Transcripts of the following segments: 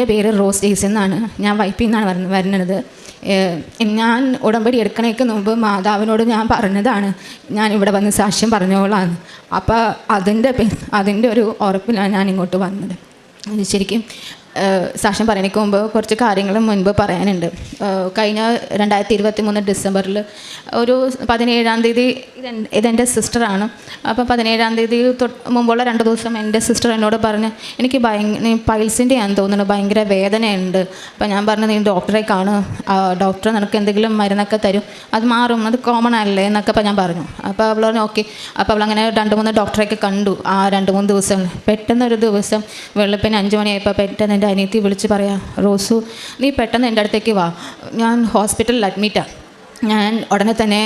എന്റെ പേര് റോസ് ജെയ്സ് എന്നാണ്. ഞാൻ വൈപ്പിൽ നിന്നാണ് വരുന്ന- വരുന്നത്. ഞാൻ ഉടമ്പടി എടുക്കണേക്ക് മുമ്പ് മാതാവിനോട് ഞാൻ പറഞ്ഞതാണ്. ഞാൻ ഇവിടെ വന്ന് സാക്ഷ്യം പറഞ്ഞോളാം അപ്പോൾ അതിന്റെ അതിന്റെ ഒരു ഉറപ്പിലാണ് ഞാൻ ഇങ്ങോട്ട് വന്നത്. ശരിക്കും സാക്ഷ്യം പറയണേക്ക് മുമ്പ് കുറച്ച് കാര്യങ്ങൾ മുൻപ് പറയാനുണ്ട്. കഴിഞ്ഞ രണ്ടായിരത്തി ഇരുപത്തി മൂന്ന് ഡിസംബറിൽ ഒരു പതിനേഴാം തീയതി ഇതെൻ- ഇതെന്റെ സിസ്റ്ററാണ്. അപ്പോൾ പതിനേഴാം തീയതി മുമ്പുള്ള രണ്ട് ദിവസം എന്റെ സിസ്റ്റർ എന്നോട് പറഞ്ഞ് എനിക്ക് ഭയങ്കര പൈൽസിന്റെ ആണെന്ന് തോന്നുന്നു ഭയങ്കര വേദനയുണ്ട്. അപ്പോൾ ഞാൻ പറഞ്ഞു നീ ഡോക്ടറെ കാണും. ഡോക്ടർ നിനക്ക് എന്തെങ്കിലും മരുന്നൊക്കെ തരും. അത് മാറും. അത് കോമൺ അല്ലേ? എന്നൊക്കെ ഞാൻ പറഞ്ഞു. അപ്പോൾ അവൾ പറഞ്ഞു ഓക്കെ. അപ്പോൾ അവൾ അങ്ങനെ രണ്ട് മൂന്ന് ഡോക്ടറെയൊക്കെ കണ്ടു ആ രണ്ട് മൂന്ന് ദിവസം. പെട്ടെന്നൊരു ദിവസം വെളുപ്പിന് അഞ്ച് മണിയായപ്പോൾ പെട്ടെന്ന് എന്റെ അനിയത്തി വിളിച്ച് പറയാം റോസു നീ പെട്ടെന്ന് എന്റെ അടുത്തേക്ക് വാ. ഞാൻ ഹോസ്പിറ്റലിൽ അഡ്മിറ്റാണ് ഞാൻ ഉടനെ തന്നെ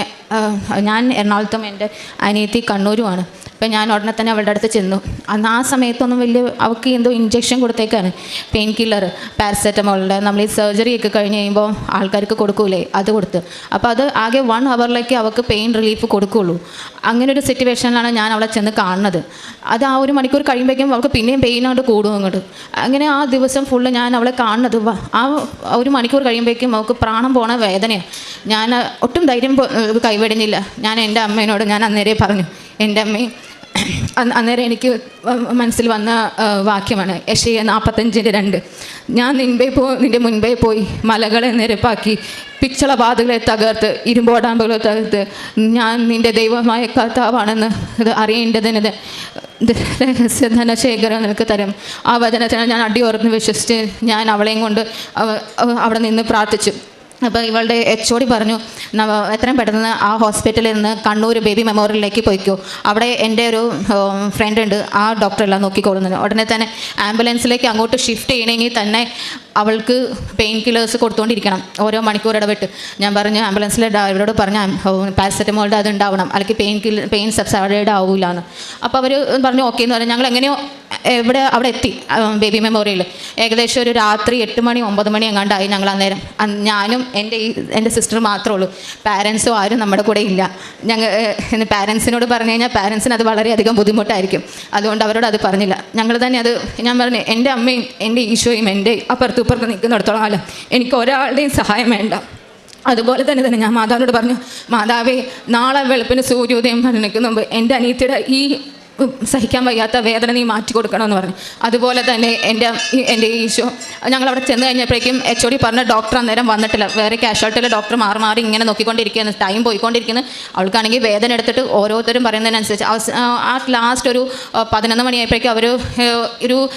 ഞാൻ എറണാകുളത്തും എന്റെ അനിയത്തി കണ്ണൂരുമാണ്. അപ്പം ഞാൻ ഉടനെ തന്നെ അവളുടെ അടുത്ത് ചെന്നു. അന്ന് ആ സമയത്തൊന്നും വലിയ അവൾക്ക് എന്തോ ഇഞ്ചെക്ഷൻ കൊടുത്തേക്കാണ്. പെയിൻ കില്ലർ പാരസെറ്റമോളിന്റെ നമ്മൾ ഈ സർജറി ഒക്കെ കഴിഞ്ഞ് കഴിയുമ്പോൾ ആൾക്കാർക്ക് കൊടുക്കൂലേ അത് കൊടുത്ത്. അപ്പോൾ അത് ആകെ വൺ ഹവറിലേക്ക് അവൾക്ക് പെയിൻ റിലീഫ് കൊടുക്കുകയുള്ളൂ അങ്ങനെ ഒരു സിറ്റുവേഷനിലാണ് ഞാൻ അവളെ ചെന്ന് കാണുന്നത്. അത് ആ ഒരു മണിക്കൂർ കഴിയുമ്പോഴേക്കും അവൾക്ക് പിന്നെയും അങ്ങോട്ട് കൂടും അങ്ങോട്ട്. അങ്ങനെ ആ ദിവസം ഫുള്ള് ഞാൻ അവളെ കാണുന്നത്. ആ ഒരു മണിക്കൂർ കഴിയുമ്പോഴേക്കും അവൾക്ക് പ്രാണം പോണ വേദനയാണ് ഞാൻ ഒട്ടും ധൈര്യം കൈവെടിഞ്ഞില്ല. ഞാൻ എന്റെ അമ്മേനോട് ഞാൻ അന്നേരെ പറഞ്ഞു എന്റെ അമ്മയും അന്നേരം എനിക്ക് മനസ്സിൽ വന്ന വാക്യമാണ് യശയ നാൽപ്പത്തഞ്ചിന്റെ രണ്ട്. ഞാൻ നിൻപേ പോ നിന്റെ മുൻപേ പോയി മലകളെ നിരപ്പാക്കി പിച്ചളപാതകളെ തകർത്ത് ഇരുമ്പോടാമ്പുകളെ തകർത്ത് ഞാൻ നിന്റെ ദൈവമായ കർത്താവാണെന്ന് ഇത് അറിയേണ്ടതിന് രഹസ്യധനശേഖരം നിനക്ക് തരും. ആ വചനത്തിന് ഞാൻ അടിയോർന്ന് വിശ്വസിച്ച് ഞാൻ അവളെയും കൊണ്ട് അവ- അവ- അവിടെ നിന്ന് പ്രാർത്ഥിച്ചു. അപ്പോൾ ഇവളുടെ എച്ച് ഒ ഡി പറഞ്ഞു "നവ- എത്രയും പെട്ടെന്ന് ആ ഹോസ്പിറ്റലിൽ നിന്ന് കണ്ണൂർ ബേബി മെമ്മോറിയലിലേക്ക് പോയിക്കോ. അവിടെ എന്റെ ഒരു ഫ്രണ്ട് ഉണ്ട് ആ ഡോക്ടറെല്ലാം നോക്കിക്കൊള്ളുന്നത് ഉടനെ തന്നെ ആംബുലൻസിലേക്ക് അങ്ങോട്ട് ഷിഫ്റ്റ് ചെയ്യണമെങ്കിൽ തന്നെ അവൾക്ക് പെയിൻ കില്ലേഴ്സ് കൊടുത്തുകൊണ്ടിരിക്കണം ഓരോ മണിക്കൂർ ഇടവിട്ട്. ഞാൻ പറഞ്ഞു ആംബുലൻസിലെ ഡ്രൈവറോട് പറഞ്ഞു പാരസെറ്റമോളുടെ അത് ഉണ്ടാവണം അല്ലെങ്കിൽ പെയിൻ കില്ല പെയിൻ സബ്സൈഡ് ആവില്ല എന്ന് അപ്പോൾ അവർ പറഞ്ഞു ഓക്കെ എന്ന് പറഞ്ഞു. ഞങ്ങൾ എങ്ങനെയോ എവിടെ അവിടെ എത്തി ബേബി മെമ്മോറിയൽ. ഏകദേശം ഒരു രാത്രി എട്ട് മണി ഒമ്പത് മണി എങ്ങാണ്ടായി ഞങ്ങൾ അന്നേരം. അന്ന് ഞാനും എന്റെ ഈ എന്റെ സിസ്റ്റർ മാത്രമേ ഉള്ളൂ. പാരൻസും ആരും നമ്മുടെ കൂടെ ഇല്ല. ഞങ്ങൾ പാരൻസിനോട് പറഞ്ഞു കഴിഞ്ഞാൽ പാരൻസിന് അത് വളരെയധികം ബുദ്ധിമുട്ടായിരിക്കും. അതുകൊണ്ട് അവരോട് അത് പറഞ്ഞില്ല. ഞങ്ങൾ തന്നെ അത് ഞാൻ പറഞ്ഞു എന്റെ അമ്മയും എന്റെ ഈശോയും എന്റെ അപ്പുറത്തും ഇപ്പുറത്ത് നിൽക്കുന്നിടത്തോളം കാലം എനിക്ക് ഒരാളുടെയും സഹായം വേണ്ട. അതുപോലെ തന്നെ തന്നെ ഞാൻ മാതാവിനോട് പറഞ്ഞു മാതാവേ നാളെ വെളുപ്പിന് സൂര്യോദയം നിൽക്കുന്ന മുമ്പ് എന്റെ അനിയത്തിയുടെ ഈ സഹിക്കാൻ വയ്യാത്ത വേദന നീ മാറ്റി കൊടുക്കണമെന്ന് പറഞ്ഞു. അതുപോലെ തന്നെ എന്റെ എന്റെ ഈശോ ഞങ്ങളവിടെ ചെന്ന് കഴിഞ്ഞപ്പോഴേക്കും എച്ച് ഒ ഡി പറഞ്ഞ ഡോക്ടർ അന്നേരം വന്നിട്ടില്ല. വേറെ കാഷ്വാലിറ്റിയിലെ ഡോക്ടർ മാറി മാറി ഇങ്ങനെ നോക്കിക്കൊണ്ടിരിക്കുകയാണ്. ടൈം പോയിക്കൊണ്ടിരിക്കുന്നു. അവൾക്കാണെങ്കിൽ വേദന എടുത്തിട്ട് ഓരോരുത്തരും പറയുന്നതിനനുസരിച്ച്. ആ- ലാസ്റ്റ് ഒരു പതിനൊന്ന് മണിയായപ്പോഴേക്കും അവർ ഒരു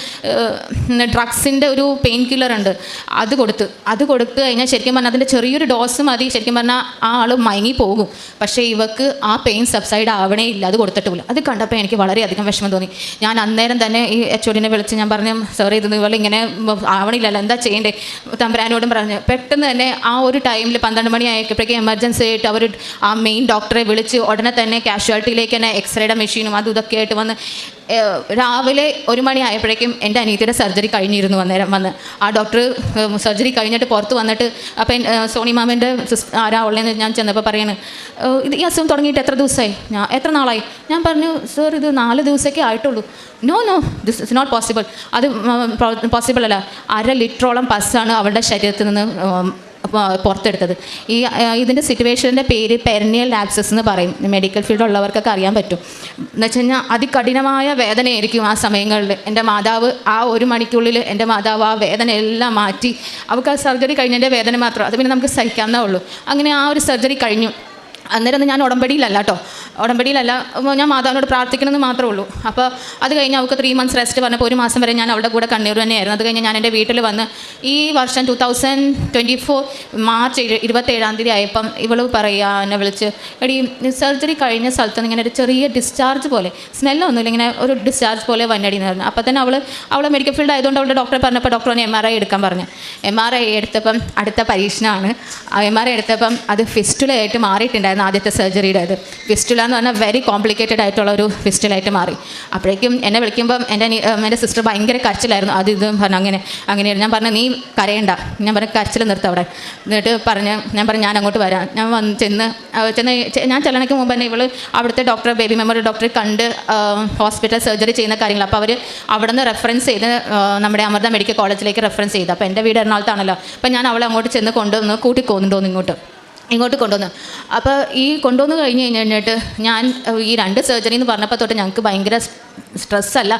ഡ്രഗ്സിന്റെ ഒരു പെയിൻ കില്ലർ ഉണ്ട്. അത് കൊടുത്ത് അത് കൊടുത്ത് കഴിഞ്ഞാൽ ശരിക്കും പറഞ്ഞാൽ അതിന്റെ ചെറിയൊരു ഡോസ് മതി. ശരിക്കും പറഞ്ഞാൽ ആ ആൾ മയങ്ങി പോകും പക്ഷേ ഇവക്ക് ആ പെയിൻ സബ്സൈഡ് ആവണേ ഇല്ല. അത് കൊടുത്തിട്ടുമില്ല. അത് കണ്ടപ്പോൾ എനിക്ക് വളരെയധികം വിഷമം തോന്നി. ഞാൻ അന്നേരം തന്നെ ഈ എച്ച് ഒടിനെ വിളിച്ച് ഞാൻ പറഞ്ഞു സോറി ഇത് നിങ്ങൾ ഇങ്ങനെ ആവണില്ലല്ലോ എന്താ ചെയ്യേണ്ടേ? തമ്പരാനോടും പറഞ്ഞു പെട്ടെന്ന് തന്നെ ആ ഒരു ടൈമിൽ പന്ത്രണ്ട് മണി ആയപ്പോഴേക്കും എമർജൻസി ആയിട്ട് അവർ ആ മെയിൻ ഡോക്ടറെ വിളിച്ച് ഉടനെ തന്നെ കാഷ്വാലിറ്റിയിലേക്ക് തന്നെ എക്സ്റേയുടെ മെഷീനും അതും ഇതൊക്കെ ആയിട്ട് വന്ന് രാവിലെ ഒരു മണി ആയപ്പോഴേക്കും എന്റെ അനിയത്തിയുടെ സർജറി കഴിഞ്ഞിരുന്നു അന്നേരം വന്ന്. ആ ഡോക്ടർ സർജറി കഴിഞ്ഞിട്ട് പുറത്ത് വന്നിട്ട് അപ്പം സോണി മാമന്റെ ആരാ ഉള്ളതെന്ന് ഞാൻ ചെന്നപ്പോൾ പറയാണ് "ഏഹ്, ഇത് ഈ അസുഖം തുടങ്ങിയിട്ട് എത്ര ദിവസമായി ഞാൻ എത്ര നാളായി? ഞാൻ പറഞ്ഞു സർ ഇത് നാല് ദിവസമൊക്കെ ആയിട്ടുള്ളൂ. No no this is not possible. അത് പോസിബിൾ അല്ല. അര ലിറ്ററോളം പസ്സാണ് അവളുടെ ശരീരത്തിൽ നിന്ന് പുറത്തെടുത്തത്. ഈ ഇതിന്റെ സിറ്റുവേഷന്റെ പേര് പെരനിയൽ ആക്സസ് എന്ന് പറയും. മെഡിക്കൽ ഫീൽഡ് ഉള്ളവർക്കൊക്കെ അറിയാൻ പറ്റും. എന്ന് വെച്ച് കഴിഞ്ഞാൽ അതികഠിനമായ വേദനയായിരിക്കും ആ സമയങ്ങളിൽ. എന്റെ മാതാവ് ആ ഒരു മണിക്കുള്ളിൽ എന്റെ മാതാവ് ആ വേദന എല്ലാം മാറ്റി അവൾക്ക് ആ സർജറി കഴിഞ്ഞതിന്റെ വേദന മാത്രം. അത് പിന്നെ നമുക്ക് സഹിക്കാവുന്നേ ഉള്ളൂ. അങ്ങനെ ആ ഒരു സർജറി കഴിഞ്ഞു. അന്നേരം ഞാൻ ഉടമ്പടിയിലല്ല കേട്ടോ. ഉടമ്പടിയിലല്ല ഞാൻ മാതാവിനോട് പ്രാർത്ഥിക്കണമെന്ന് മാത്രമേ ഉള്ളൂ. അപ്പോൾ അത് കഴിഞ്ഞ് അവൾക്ക് ത്രീ മന്ത്സ് റെസ്റ്റ് പറഞ്ഞപ്പോൾ ഒരു മാസം വരെ ഞാൻ അവളുടെ കൂടെ കണ്ണൂർ തന്നെയായിരുന്നു. അത് കഴിഞ്ഞ് ഞാൻ എന്റെ വീട്ടിൽ വന്ന് ഈ വർഷം two thousand twenty four March ഇരു- ഇരുപത്തേഴാം തീയതി ആയപ്പം ഇവൾ പറയുക എന്നെ വിളിച്ച് എടി സർജറി കഴിഞ്ഞ സ്ഥലത്ത് ഇങ്ങനെ ഒരു ചെറിയ ഡിസ്ചാർജ് പോലെ സ്മെല്ലൊന്നുമില്ല ഇങ്ങനെ ഒരു ഡിസ്ചാർജ് പോലെ വന്നടി പറഞ്ഞു. അപ്പോൾ തന്നെ അവൾ അവളെ മെഡിക്കൽ ഫീൽഡ് ആയതുകൊണ്ട് അവളുടെ ഡോക്ടറെ പറഞ്ഞപ്പോൾ ഡോക്ടർ എം ആർ ഐ എടുക്കാൻ പറഞ്ഞു. എം ആർ ഐ എടുത്തപ്പം അടുത്ത പരീക്ഷണമാണ്. എം ആർ ഐ എടുത്തപ്പം അത് ഫിസ്റ്റുലയായിട്ട് മാറിയിട്ടുണ്ടായിരുന്നു ആദ്യത്തെ സർജറിയുടെ അത്. ഫിസ്റ്റുല എന്ന് പറഞ്ഞാൽ വെരി കോംപ്ലിക്കേറ്റഡ് ആയിട്ടുള്ള ഒരു ഫിസ്റ്റിലായിട്ട് മാറി. അപ്പോഴേക്കും എന്നെ വിളിക്കുമ്പം എന്റെ എന്റെ സിസ്റ്റർ ഭയങ്കര കരച്ചിലായിരുന്നു. അത് ഇതും പറഞ്ഞു അങ്ങനെ അങ്ങനെയായിരുന്നു ഞാൻ പറഞ്ഞു നീ കരയണ്ട. ഞാൻ പറഞ്ഞു കരച്ചിൽ നിർത്തം അവിടെ. എന്നിട്ട് പറഞ്ഞ് ഞാൻ പറഞ്ഞു ഞാൻ അങ്ങോട്ട് വരാം. ഞാൻ വന്ന് ചെന്ന് ചെന്ന് ഞാൻ ചെല്ലണയ്ക്ക് മുമ്പ് തന്നെ ഇവൾ അവിടുത്തെ ഡോക്ടറെ ബേബി മെമ്മറി ഡോക്ടറെ കണ്ട് ഹോസ്പിറ്റൽ സർജറി ചെയ്യുന്ന കാര്യങ്ങൾ. അപ്പോൾ അവർ അവിടെ നിന്ന് റെഫറൻസ് ചെയ്ത് നമ്മുടെ അമൃത മെഡിക്കൽ കോളേജിലേക്ക് റെഫറൻസ് ചെയ്തു. അപ്പോൾ എന്റെ വീട് എറണാകുളത്താണല്ലോ. അപ്പോൾ ഞാൻ അവളെ അങ്ങോട്ട് ചെന്ന് കൊണ്ടുവന്ന് കൂട്ടിക്കോന്നുണ്ടോന്ന് ഇങ്ങോട്ട്. ഇങ്ങോട്ട് കൊണ്ടുവന്നു. അപ്പോൾ ഈ കൊണ്ടുവന്ന് കഴിഞ്ഞ് കഴിഞ്ഞ് കഴിഞ്ഞിട്ട് ഞാൻ ഈ രണ്ട് സർജറി എന്ന് പറഞ്ഞപ്പോൾ തൊട്ട് ഞങ്ങൾക്ക് ഭയങ്കര സ്ട്രെസ്സല്ല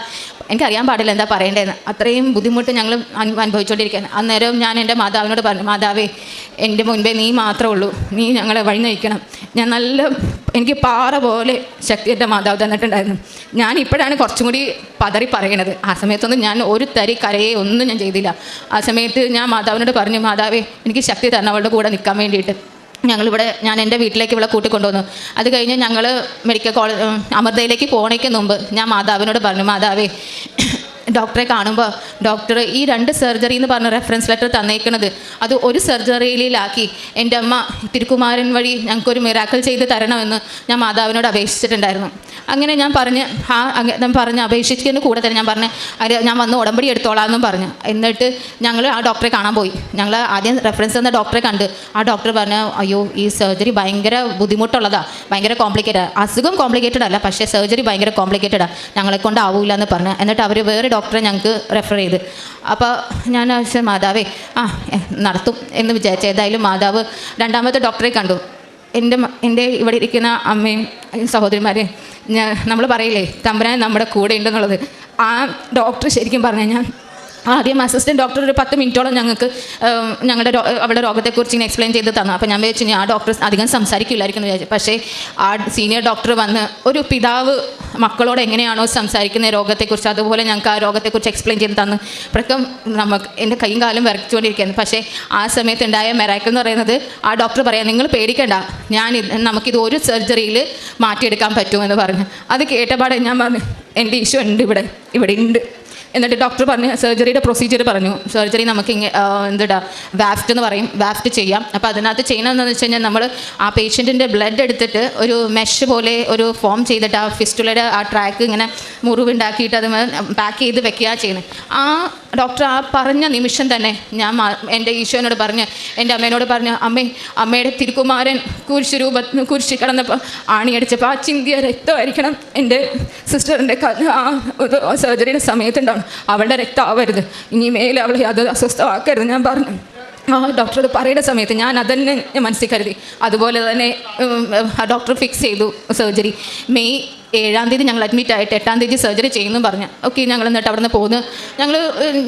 എനിക്കറിയാൻ പാടില്ല എന്താ പറയേണ്ടതെന്ന് അത്രയും ബുദ്ധിമുട്ട് ഞങ്ങൾ അനുഭവിച്ചുകൊണ്ടിരിക്കുകയാണ് അന്നേരം ഞാൻ എന്റെ മാതാവിനോട് പറഞ്ഞു മാതാവേ എന്റെ മുൻപേ നീ മാത്രമേ ഉള്ളൂ. നീ ഞങ്ങളെ വഴി നയിക്കണം. ഞാൻ നല്ല എനിക്ക് പാറ പോലെ ശക്തി എന്റെ മാതാവ് തന്നിട്ടുണ്ടായിരുന്നു. ഞാൻ ഇപ്പോഴാണ് കുറച്ചും കൂടി പതറി പറയണത്. ആ സമയത്തൊന്നും ഞാൻ ഒരു തരി കരയെ ഒന്നും ഞാൻ ചെയ്തില്ല. ആ സമയത്ത് ഞാൻ മാതാവിനോട് പറഞ്ഞു മാതാവേ എനിക്ക് ശക്തി തരണം അവളുടെ കൂടെ നിൽക്കാൻ വേണ്ടിയിട്ട്. ഞങ്ങളിവിടെ ഞാൻ എന്റെ വീട്ടിലേക്ക് ഇവിടെ കൂട്ടിക്കൊണ്ടുവന്നു. അത് കഴിഞ്ഞ് ഞങ്ങൾ മെഡിക്കൽ കോളേജ് അമൃതയിലേക്ക് പോകണേക്ക് മുമ്പ് ഞാൻ മാതാവിനോട് പറഞ്ഞു മാതാവേ ഡോക്ടറെ കാണുമ്പോൾ ഡോക്ടർ ഈ രണ്ട് സർജറി എന്ന് പറഞ്ഞ റെഫറൻസ് ലെറ്റർ തന്നേക്കുന്നത് അത് ഒരു സർജറിയിലാക്കി എന്റെ അമ്മ തിരുക്കുമാരൻ വഴി ഞങ്ങൾക്കൊരു മിറാക്കൽ ചെയ്ത് തരണമെന്ന് ഞാൻ മാതാവിനോട് അപേക്ഷിച്ചിട്ടുണ്ടായിരുന്നു. അങ്ങനെ ഞാൻ പറഞ്ഞ് ആ ഞാൻ പറഞ്ഞ് അപേക്ഷിക്കുന്ന കൂടെ തന്നെ ഞാൻ പറഞ്ഞ് ഞാൻ വന്ന് ഉടമ്പടി എടുത്തോളാം എന്നും പറഞ്ഞു. എന്നിട്ട് ഞങ്ങൾ ആ ഡോക്ടറെ കാണാൻ പോയി. ഞങ്ങൾ ആദ്യം റെഫറൻസ് തന്ന ഡോക്ടറെ കണ്ട്. ആ ഡോക്ടർ പറഞ്ഞു അയ്യോ ഈ സർജറി ഭയങ്കര ബുദ്ധിമുട്ടുള്ളതാണ് ഭയങ്കര കോംപ്ലിക്കേറ്റഡ് അസുഖം കോംപ്ലിക്കേറ്റഡ് അല്ല പക്ഷേ സർജറി ഭയങ്കര കോംപ്ലിക്കേറ്റഡാണ് ഞങ്ങളെ കൊണ്ട് ആവില്ല എന്ന് പറഞ്ഞു. എന്നിട്ട് അവർ വേറെ ഡോക്ടറെ ഞങ്ങൾക്ക് റെഫർ ചെയ്ത്. അപ്പോൾ ഞാൻ ആവശ്യം മാതാവേ ആ നടത്തും എന്ന് വിചാരിച്ചു ഏതായാലും മാതാവ് രണ്ടാമത്തെ ഡോക്ടറെ കണ്ടു. എന്റെ എന്റെ ഇവിടെ ഇരിക്കുന്ന അമ്മയും സഹോദരിമാരെ ഞാൻ നമ്മൾ പറയില്ലേ തമ്പുരാൻ നമ്മുടെ കൂടെ ഉണ്ടെന്നുള്ളത്. ആ ഡോക്ടർ ശരിക്കും പറഞ്ഞു കഴിഞ്ഞാൽ ആദ്യം അസിസ്റ്റന്റ് ഡോക്ടർ ഒരു പത്ത് മിനിറ്റോളം ഞങ്ങൾക്ക് ഞങ്ങളുടെ അവിടെ രോഗത്തെക്കുറിച്ച് ഇങ്ങനെ എക്സ്പ്ലെയിൻ ചെയ്ത് തന്നു. അപ്പോൾ ഞാൻ വിചാരിച്ചു ആ ഡോക്ടർ അധികം സംസാരിക്കില്ലായിരിക്കും എന്ന് വിചാരിച്ചു. പക്ഷേ ആ സീനിയർ ഡോക്ടർ വന്ന് ഒരു പിതാവ് മക്കളോട് എങ്ങനെയാണോ സംസാരിക്കുന്ന രോഗത്തെക്കുറിച്ച് അതുപോലെ ഞങ്ങൾക്ക് ആ രോഗത്തെക്കുറിച്ച് എക്സ്പ്ലെയിൻ ചെയ്ത് തന്നു. ഇപ്പോഴൊക്കെ നമുക്ക് എന്റെ കൈയും കാലം വരച്ചുകൊണ്ടിരിക്കുകയാണ് പക്ഷേ ആ സമയത്ത് ഉണ്ടായ മെറാക്കൽ എന്ന് പറയുന്നത് ആ ഡോക്ടർ പറയാം നിങ്ങൾ പേടിക്കണ്ട. ഞാൻ നമുക്കിത് ഒരു സർജറിയിൽ മാറ്റിയെടുക്കാൻ പറ്റുമെന്ന് പറഞ്ഞു. അത് കേട്ടപാടെ ഞാൻ പറഞ്ഞു എന്റെ ഇഷ്യൂ ഉണ്ട് ഇവിടെ ഇവിടെ ഉണ്ട്. എന്നിട്ട് ഡോക്ടർ പറഞ്ഞു സർജറിയുടെ പ്രൊസീജിയർ പറഞ്ഞു. സർജറി നമുക്ക് ഇങ്ങനെ എന്താ വാഫ്റ്റ് എന്ന് പറയും. വാഫ്റ്റ് ചെയ്യാം. അപ്പോൾ അതിനകത്ത് ചെയ്യണമെന്ന് വെച്ച് കഴിഞ്ഞാൽ നമ്മൾ ആ പേഷ്യന്റിന്റെ ബ്ലഡ് എടുത്തിട്ട് ഒരു മെഷ് പോലെ ഒരു ഫോം ചെയ്തിട്ട് ആ ഫിസ്റ്റുലയുടെ ആ ട്രാക്ക് ഇങ്ങനെ മുറിവുണ്ടാക്കിയിട്ട് അത് പാക്ക് ചെയ്ത് വെക്കുക ചെയ്യുന്നത്. ആ ഡോക്ടർ ആ പറഞ്ഞ നിമിഷം തന്നെ ഞാൻ എന്റെ ഈശോനോട് പറഞ്ഞ് എന്റെ അമ്മേനോട് പറഞ്ഞ് അമ്മേ അമ്മയുടെ തിരുക്കുമാരൻ കുരിശ് രൂപ കുരിശ് കിടന്നപ്പോൾ ആണിയടിച്ചപ്പോൾ ആ ചിന്തിയ രക്തമായിരിക്കണം. എന്റെ സിസ്റ്ററിന്റെ സർജറിയുടെ സമയത്തുണ്ടാവണം അവളുടെ രക്തം ഇനി മേലെ അവളെ അത് അസ്വസ്ഥമാക്കരുത്. ഞാൻ പറഞ്ഞു. ആ ഡോക്ടറോട് പറയുന്ന സമയത്ത് ഞാൻ അതന്നെ മനസ്സിൽ കരുതി. അതുപോലെ തന്നെ ഡോക്ടർ ഫിക്സ് ചെയ്തു സർജറി. മെയ് ഏഴാം തീയതി ഞങ്ങൾ അഡ്മിറ്റ് ആയിട്ട് എട്ടാം തീയതി സർജറി ചെയ്യുന്നു പറഞ്ഞു. ഓക്കെ ഞങ്ങൾ എന്നിട്ട് അവിടെ നിന്ന് പോന്നു. ഞങ്ങൾ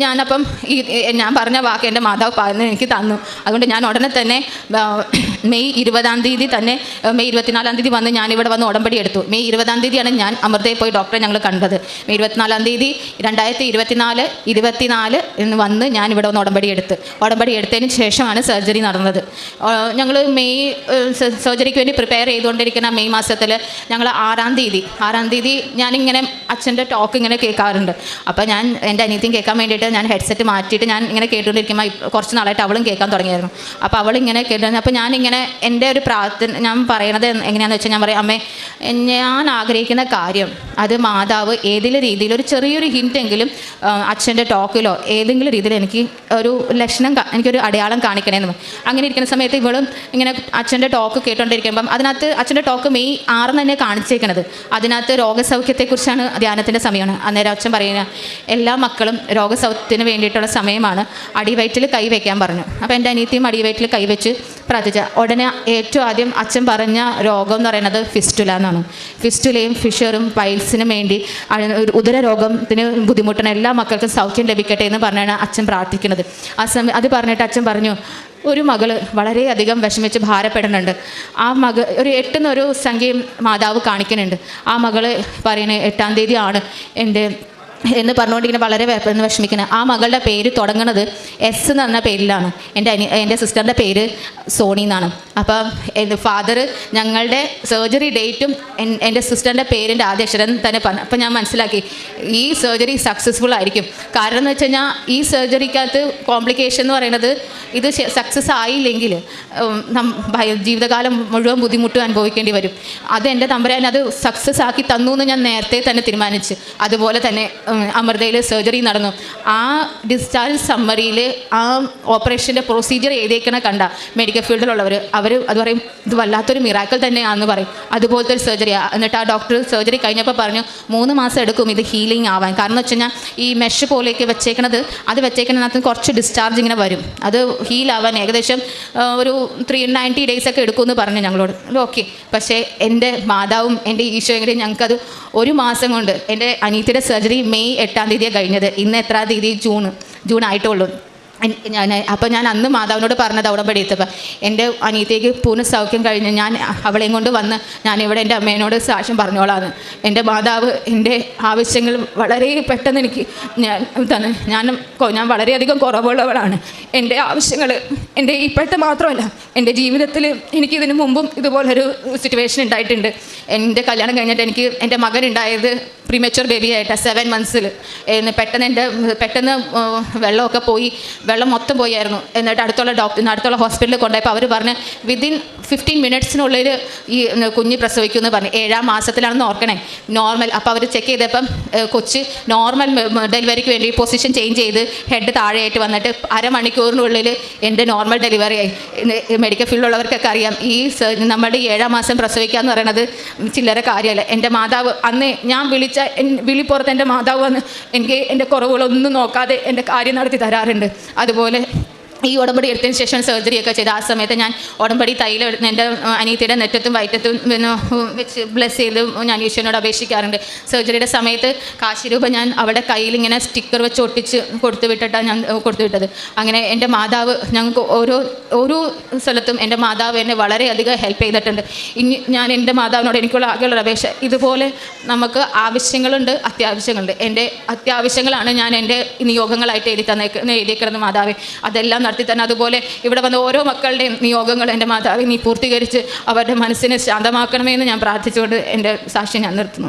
ഞാനപ്പം ഈ ഞാൻ പറഞ്ഞ വാക്ക് എന്റെ മാതാവ് പറഞ്ഞ് എനിക്ക് തന്നു. അതുകൊണ്ട് ഞാൻ ഉടനെ തന്നെ മെയ് ഇരുപതാം തീയതി തന്നെ മെയ് ഇരുപത്തിനാലാം തീയതി വന്ന് ഞാനിവിടെ വന്ന് ഉടമ്പടി എടുത്തു. മെയ് ഇരുപതാം തീയതിയാണ് ഞാൻ അമൃതയിൽ പോയി ഡോക്ടറെ ഞങ്ങൾ കണ്ടത്. മെയ് ഇരുപത്തിനാലാം തീയതി രണ്ടായിരത്തി ഇരുപത്തിനാല് ഇരുപത്തിനാല് എന്ന് വന്ന് ഞാൻ ഇവിടെ വന്ന് ഉടമ്പടി എടുത്ത്. ഉടമ്പടി എടുത്തതിന് ശേഷമാണ് സർജറി നടന്നത്. ഞങ്ങൾ മെയ് സർജറിക്ക് വേണ്ടി പ്രിപ്പയർ ചെയ്തുകൊണ്ടിരിക്കുന്ന മെയ് മാസത്തിൽ ഞങ്ങൾ ആറാം തീയതി ആറാം തീയതി ഞാനിങ്ങനെ അച്ഛന്റെ ടോക്ക് ഇങ്ങനെ കേൾക്കാറുണ്ട്. അപ്പോൾ ഞാൻ എന്റെ അനിയത്തിയും കേൾക്കാൻ വേണ്ടിയിട്ട് ഞാൻ ഹെഡ്സെറ്റ് മാറ്റിയിട്ട് ഞാൻ ഇങ്ങനെ കേട്ടുകൊണ്ടിരിക്കുമ്പോൾ കുറച്ച് നാളായിട്ട് അവളും കേൾക്കാൻ തുടങ്ങിയായിരുന്നു. അപ്പോൾ അവൾ ഇങ്ങനെ കേട്ടു അപ്പോൾ ഞാനിങ്ങനെ എന്റെ ഒരു പ്രാർത്ഥന ഞാൻ പറയണത് എങ്ങനെയാണെന്ന് വെച്ചാൽ ഞാൻ പറയാം അമ്മേ ഞാൻ ആഗ്രഹിക്കുന്ന കാര്യം അത് മാതാവ് ഏതെങ്കിലും രീതിയിൽ ഒരു ചെറിയൊരു ഹിന്റെങ്കിലും അച്ഛന്റെ ടോക്കിലോ ഏതെങ്കിലും രീതിയിൽ എനിക്ക് ഒരു ലക്ഷണം എനിക്കൊരു അടയാളം കാണിക്കണേന്ന്. അങ്ങനെ ഇരിക്കുന്ന സമയത്ത് ഇവളും ഇങ്ങനെ അച്ഛന്റെ ടോക്ക് കേട്ടോണ്ടിരിക്കുമ്പം അതിനകത്ത് അച്ഛന്റെ ടോക്ക് മെയ് ആറിന് തന്നെ കാണിച്ചേക്കണത്. അതിനകത്ത് രോഗസൗഖ്യത്തെക്കുറിച്ചാണ് ധ്യാനത്തിന്റെ സമയമാണ്. അന്നേരം അച്ഛൻ പറയുക എല്ലാ മക്കളും രോഗസൗഖ്യത്തിന് വേണ്ടിയിട്ടുള്ള സമയമാണ്. അടിവയറ്റിൽ കൈവയ്ക്കാൻ പറഞ്ഞു. അപ്പോൾ എന്റെ അനിയത്തിയും അടിവയറ്റിൽ കൈവച്ച് പ്രാർത്ഥിച്ച ഉടനെ ഏറ്റവും ആദ്യം അച്ഛൻ പറഞ്ഞ രോഗം എന്ന് പറയുന്നത് ഫിസ്റ്റുല എന്നാണ്. ഫിസ്റ്റുലയും ഫിഷറും പൈൽസിനും വേണ്ടി ഉദര രോഗത്തിന് ബുദ്ധിമുട്ടുന്ന എല്ലാ മക്കൾക്കും സൗഖ്യം ലഭിക്കട്ടെ എന്ന് പറഞ്ഞാണ് അച്ഛൻ പ്രാർത്ഥിക്കുന്നത്. ആ സമയം അത് പറഞ്ഞിട്ട് അച്ഛൻ പറഞ്ഞു ഒരു മകൾ വളരെയധികം വിഷമിച്ച് ഭാരപ്പെടുന്നുണ്ട് ആ മകൾ ഒരു എട്ടെന്നൊരു സംഖ്യയും മാതാവ് കാണിക്കുന്നുണ്ട്. ആ മകൾ പറയുന്നത് എട്ടാം തീയതി ആണ് എന്റെ എന്ന് പറഞ്ഞുകൊണ്ടിങ്ങനെ വളരെ വെ- വിഷമിക്കുന്നത് ആ മകളുടെ പേര് തുടങ്ങണത് എസ് എന്ന് പറഞ്ഞ പേരിലാണ്. എന്റെ അനി എന്റെ സിസ്റ്ററിന്റെ പേര് സോണി എന്നാണ്. അപ്പം എന്റെ ഫാദർ ഞങ്ങളുടെ സർജറി ഡേറ്റും എൻ- എന്റെ സിസ്റ്ററിന്റെ പേരിന്റെ ആദ്യ അക്ഷരം തന്നെ പറഞ്ഞു. അപ്പം ഞാൻ മനസ്സിലാക്കി ഈ സർജറി സക്സസ്ഫുൾ ആയിരിക്കും. കാരണം എന്ന് വെച്ച് കഴിഞ്ഞാൽ ഈ സർജറിക്കകത്ത് കോംപ്ലിക്കേഷൻ എന്ന് പറയുന്നത് ഇത് സക്സസ് ആയില്ലെങ്കിൽ ജീവിതകാലം മുഴുവൻ ബുദ്ധിമുട്ട് അനുഭവിക്കേണ്ടി വരും. അത് എന്റെ തമ്പരാൻ അത് സക്സസ് ആക്കി തന്നു എന്ന് ഞാൻ നേരത്തെ തന്നെ തീരുമാനിച്ചു. അതുപോലെ തന്നെ അമൃതയിൽ സർജറി നടന്നു. ആ ഡിസ്ചാർജ് സമ്മറിയിൽ ആ ഓപ്പറേഷന്റെ പ്രൊസീജിയർ എഴുതിയേക്കണ കണ്ട മെഡിക്കൽ ഫീൽഡിലുള്ളവർ അവർ അത് പറയും ഇത് വല്ലാത്തൊരു മിറാക്കൽ തന്നെയാണെന്ന് പറയും. അതുപോലത്തെ ഒരു സർജറി എന്നിട്ട് ആ ഡോക്ടർ സർജറി കഴിഞ്ഞപ്പോൾ പറഞ്ഞു മൂന്ന് മാസം എടുക്കും ഇത് ഹീലിംഗ് ആവാൻ. കാരണം എന്ന് വെച്ച് ഈ മെഷ് പോലെയൊക്കെ വെച്ചേക്കണത് അത് വെച്ചേക്കണതിനകത്ത് കുറച്ച് ഡിസ്ചാർജ് ഇങ്ങനെ വരും. അത് ഹീലാവാൻ ഏകദേശം ഒരു ത്രീ നയന്റി ഡേയ്സ് ഒക്കെ എടുക്കുമെന്ന് പറഞ്ഞു ഞങ്ങളോട്. ഓക്കെ പക്ഷേ എന്റെ മാതാവും എന്റെ ഈശോയും ഞങ്ങൾക്കത് ഒരു മാസം കൊണ്ട് എന്റെ അനീത്തിയുടെ സർജറി മെയ് എട്ടാം തീയതിയാണ് കഴിഞ്ഞത്. ഇന്ന് എത്രാം തീയതി? ജൂൺ ജൂൺ ആയിട്ടുള്ളൂ. ഞാൻ അപ്പോൾ ഞാൻ അന്ന് മാതാവിനോട് പറഞ്ഞത് ഉടമ്പടി എത്തപ്പോൾ എന്റെ അനിയത്തേക്ക് പൂർണ സൗഖ്യം കഴിഞ്ഞ് ഞാൻ അവളെയും കൊണ്ട് വന്ന് ഞാൻ ഇവിടെ എന്റെ അമ്മേനോട് സാക്ഷ്യം പറഞ്ഞോളാന്ന്. എന്റെ മാതാവ് എന്റെ ആവശ്യങ്ങൾ വളരെ പെട്ടെന്ന് എനിക്ക് ഞാൻ ഞാൻ ഞാൻ വളരെയധികം കുറവുള്ളവളാണ്. എന്റെ ആവശ്യങ്ങൾ എന്റെ ഇപ്പോഴത്തെ മാത്രമല്ല എന്റെ ജീവിതത്തിൽ എനിക്ക് ഇതിനു മുമ്പും ഇതുപോലൊരു സിറ്റുവേഷൻ ഉണ്ടായിട്ടുണ്ട്. എന്റെ കല്യാണം കഴിഞ്ഞിട്ട് എനിക്ക് എന്റെ മകൻ ഉണ്ടായത് പ്രീമച്ചുവർ ബേബി ആയിട്ടാണ് സെവൻ മന്ത്സിൽ പെട്ടെന്ന് എന്റെ പെട്ടെന്ന് വെള്ളമൊക്കെ പോയി വെള്ളം മൊത്തം പോയായിരുന്നു. എന്നിട്ട് അടുത്തുള്ള ഡോക്ടർ അടുത്തുള്ള ഹോസ്പിറ്റലിൽ കൊണ്ടുപോയപ്പോൾ അവർ പറഞ്ഞ് വിതിൻ ഫിഫ്റ്റീൻ മിനിറ്റ്സിനുള്ളിൽ ഈ കുഞ്ഞ് കുഞ്ഞ് പ്രസവിക്കുമെന്ന് പറഞ്ഞു ഏഴാം മാസത്തിലാണെന്ന് ഓർക്കണേ നോർമൽ അപ്പോൾ അവർ ചെക്ക് ചെയ്തപ്പം കൊച്ച് നോർമൽ ഡെലിവറിക്ക് വേണ്ടി പൊസിഷൻ ചേഞ്ച് ചെയ്ത് ഹെഡ് താഴെയായിട്ട് വന്നിട്ട് അരമണിക്കൂറിനുള്ളിൽ എന്റെ നോർമൽ ഡെലിവറി ആയി. മെഡിക്കൽ ഫീൽഡിലുള്ളവർക്കൊക്കെ അറിയാം ഈ നമ്മുടെ ഏഴാം മാസം പ്രസവിക്കുക എന്ന് പറയുന്നത് ചില്ലറ കാര്യമല്ല. എന്റെ മാതാവ് അന്ന് ഞാൻ വിളിച്ച എൻ- വിളിപ്പുറത്ത് എന്റെ മാതാവ് വന്ന് എനിക്ക് എന്റെ കുറവുകളൊന്നും നോക്കാതെ എന്റെ കാര്യം നടത്തി തരാറുണ്ട്. അതുപോലെ ഈ ഉടമ്പടി എടുത്തതിന് ശേഷം സർജറി ഒക്കെ ചെയ്ത് ആ സമയത്ത് ഞാൻ ഉടമ്പടി തൈല എന്റെ അനിയത്തിയുടെ നെറ്റത്തും വയറ്റത്തും പിന്നെ വെച്ച് ബ്ലെസ് ചെയ്ത് ഞാൻ ഈശ്വരനോട് അപേക്ഷിക്കാറുണ്ട്. സർജറിയുടെ സമയത്ത് കാശ് രൂപ ഞാൻ അവിടെ കയ്യിൽ ഇങ്ങനെ സ്റ്റിക്കർ വെച്ച് ഒട്ടിച്ച് കൊടുത്തു വിട്ടിട്ടാണ് ഞാൻ കൊടുത്തു വിട്ടത്. അങ്ങനെ എന്റെ മാതാവ് ഞങ്ങൾക്ക് ഓരോ ഓരോ സ്ഥലത്തും എന്റെ മാതാവ് എന്നെ വളരെയധികം ഹെൽപ്പ് ചെയ്തിട്ടുണ്ട്. ഇനി ഞാൻ എന്റെ മാതാവിനോട് എനിക്കുള്ള ആകെയുള്ള അപേക്ഷ ഇതുപോലെ നമുക്ക് ആവശ്യങ്ങളുണ്ട് അത്യാവശ്യങ്ങളുണ്ട്. എന്റെ അത്യാവശ്യങ്ങളാണ് ഞാൻ എന്റെ നിയോഗങ്ങളായിട്ട് എഴുതി തന്നേക്ക് എഴുതിയേക്കുന്നത് മാതാവേ. അതെല്ലാം നടത്തി തന്നെ അതുപോലെ ഇവിടെ വന്ന ഓരോ മക്കളുടെയും നിയോഗങ്ങൾ എന്റെ മാതാവിനെ നീ പൂർത്തീകരിച്ച് അവരുടെ മനസ്സിനെ ശാന്തമാക്കണമേ എന്ന് ഞാൻ പ്രാർത്ഥിച്ചുകൊണ്ട് എന്റെ സാക്ഷ്യം ഞാൻ നിർത്തുന്നു.